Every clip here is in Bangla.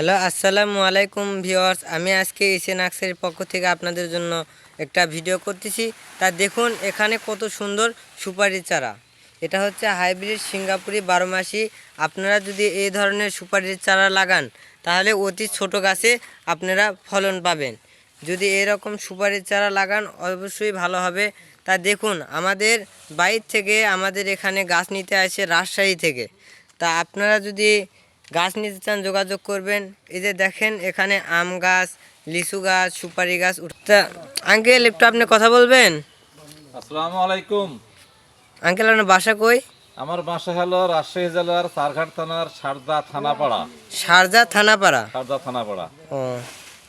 হ্যালো, আসসালামু আলাইকুম ভিওয়ার্স আমি আজকে এসে নাক্সের পক্ষ থেকে আপনাদের জন্য একটা ভিডিও করতেছি। তা দেখুন, এখানে কত সুন্দর সুপারি চারা। এটা হচ্ছে হাইব্রিড সিঙ্গাপুরি বারোমাসি আপনারা যদি এই ধরনের সুপারির চারা লাগান, তাহলে অতি ছোট গাছে আপনারা ফলন পাবেন। যদি এরকম সুপারির চারা লাগান, অবশ্যই ভালো হবে। তা দেখুন, আমাদের বাইর থেকে, আমাদের এখানে গাছ নিতে আসে রাজশাহী থেকে। তা আপনারা যদি গাছ নিতে চান যোগাযোগ করবেন। এই যে দেখেন এখানে আম গাছ লিচু গাছ সুপারি গাছ উঠ- তা আঙ্কেল একটু আপনি কথা বলবেন? আসসালামু আলাইকুম। আঙ্কেল আপনার বাসা কই? আমার বাসা হলো রাজশাহী জেলার সারঘাট থানার সারদা থানাপাড়া। সারজা থানাপাড়া? সারদা থানাপাড়া। ও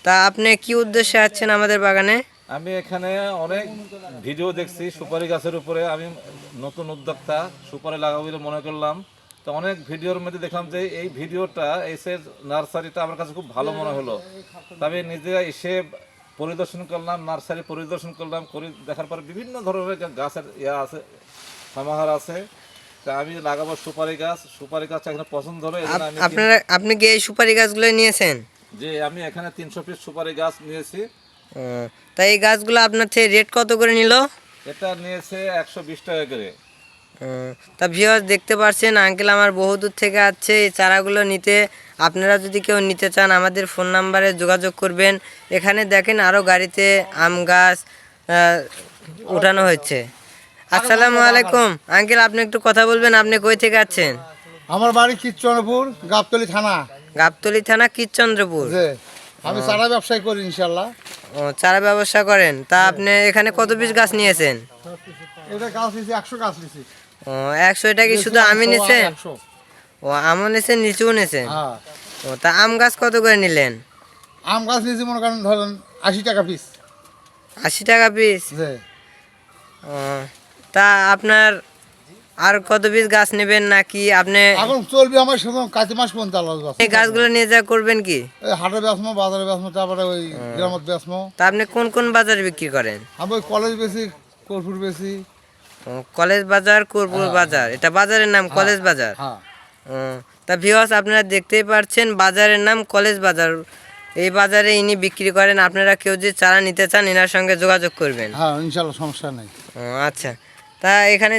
তা আপনি কি উদ্দেশ্যে আছেন আমাদের বাগানে? আমি এখানে অনেক ভিডিও দেখছি সুপারি গাছের উপরে। আমি নতুন উদ্যোক্তা সুপারি লাগাবো বলে মনে করলাম। তো অনেক ভিডিওর মধ্যে দেখলাম যে এই ভিডিওটা এসে নার্সারিটা আমার কাছে খুব ভালো মনে হলো। তা আমি নিজে এসে পরিদর্শন করলাম নার্সারি পরিদর্শন করলাম করে দেখার পর বিভিন্ন ধরনের গাছের ইয়া আছে সমাহার আছে। তা আমি লাগাবো সুপারি গাছ সুপারি গাছ এখানে পছন্দ হলো আপনারা আপনি কি এই সুপারি গাছগুলো নিয়েছেন? যে আমি এখানে তিনশো পিস সুপারি গাছ নিয়েছি। ও, তা এই গাছগুলো আপনার থেকে রেট কত করে নিল? এটা নিয়েছে একশো বিশ টাকা করে। তা ভিওয়ার্স দেখতে পাচ্ছেন আঙ্কেল আমার বহু দূর থেকে আসছে এই চারাগুলো নিতে। আপনারা যদি কেউ নিতে চান আমাদের ফোন নাম্বারে যোগাযোগ করবেন। এখানে দেখেন আরও গাড়িতে আম গাছ উঠানো হচ্ছে আসসালামু আলাইকুম। আঙ্কেল আপনি একটু কথা বলবেন আপনি কই থেকে আছেন আমার বাড়ি কিচ্চনপুর গাবতলি থানা। গাবতলি থানা কিচন্দ্রপুর আমি চারা ব্যবসায় করি ইনশাল্লাহ ও চারা ব্যবসা করেন। তা আপনি এখানে কত পিস গাছ নিয়েছেন? এটা গাছ নিয়েছি একশো গাছ নিয়েছি। ও একশো এটা কি শুধু আমি নিছেন? ও আমও নিছেন লিচুও নিছেন? হ্যাঁ। ও তা আম গাছ কত করে নিলেন? আম গাছ নিয়েছি মনে করেন ধরেন আশি টাকা পিস আশি টাকা পিস ও, তা আপনার আর কত পিস গাছ নেবেন নাকি আপনি এখন চলবে আমার সেরকম কাতি মাস পর্যন্ত গাছ এই গাছগুলো নিয়ে যা করবেন কি? এই হাটে বেসমো বাজারে বেসমো তারপরে ওই গ্রামত বেসমো তা আপনি কোন কোন বাজারে বিক্রি করেন? আমি ওই কলেজ বেশি কর্পুর বেশি কলেজ বাজার কর্পুর বাজার। এটা বাজারের নাম কলেজ বাজার। হ্যাঁ। তা ভিওয়াস আপনারা দেখতেই পাচ্ছেন বাজারের নাম কলেজ বাজার। এই বাজারে ইনি বিক্রি করেন। আপনারা কেউ যে চারা নিতে চান এনার সঙ্গে যোগাযোগ করবেন। হ্যাঁ ইনশাল্লাহ সমস্যা নেই। আচ্ছা। তা এখানে